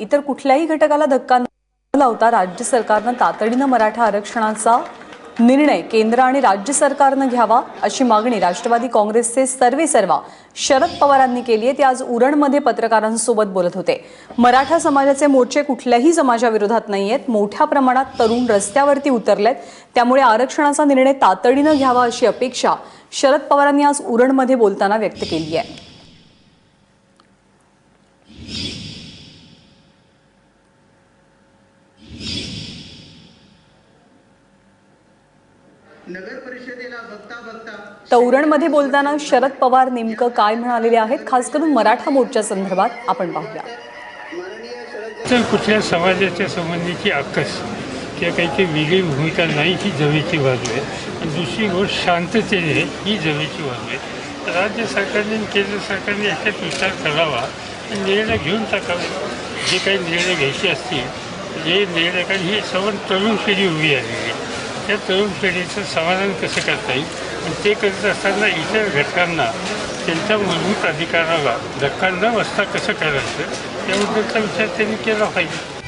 इतर कुठल्याही घटकाला धक्का न लावता राज्य सरकारनं तातडीनं मराठा आरक्षणाचा निर्णय केंद्र आणि राज्य सरकारनं घ्यावा अशी मागणी राष्ट्रवादी काँग्रेसचे सर्वे सर्वा शरद पवारांनी केली आहे. ते आज उरणमध्ये पत्रकारांसोबत बोलत होते. मराठा समाजाचे मोर्चे कुठल्याही समाजाविरोधात नाही आहेत मोठ्या प्रमाणात तरुण रस्त्यावरती उतरलेत. त्यामुळे आरक्षणाचा निर्णय तातडीनं घ्यावा अशी अपेक्षा शरद पवारांनी आज उरणमध्ये बोलताना व्यक्त केली आहे. नगर परिषदेला बघता बघता तर उरणमध्ये बोलताना शरद पवार नेमकं काय म्हणालेले आहेत? खास करून मराठा मोर्चा संदर्भात आपण पाहूया. कुठल्या समाजाच्या संबंधीची आकस किंवा काही काही वेगळी भूमिका नाही ही जमेची बाजू आहे. आणि दुसरी गोष्ट शांततेने ही जमेची बाजू आहे. तर राज्य सरकारने आणि केंद्र सरकारने याच्यात विचार करावा आणि निर्णय घेऊन टाकावे. जे काही निर्णय घ्यायचे असतील जे निर्णय कारण ही सर्व तरुण पिढी उभी आलेली आहे. त्या तरुण पिढीचं समाधान कसं करता येईल? आणि ते करत असताना इतर घटकांना त्यांच्या मूलभूत अधिकाराला धक्का न बसता कसं करायचं? त्याबद्दलचा विचार त्यांनी केला पाहिजे.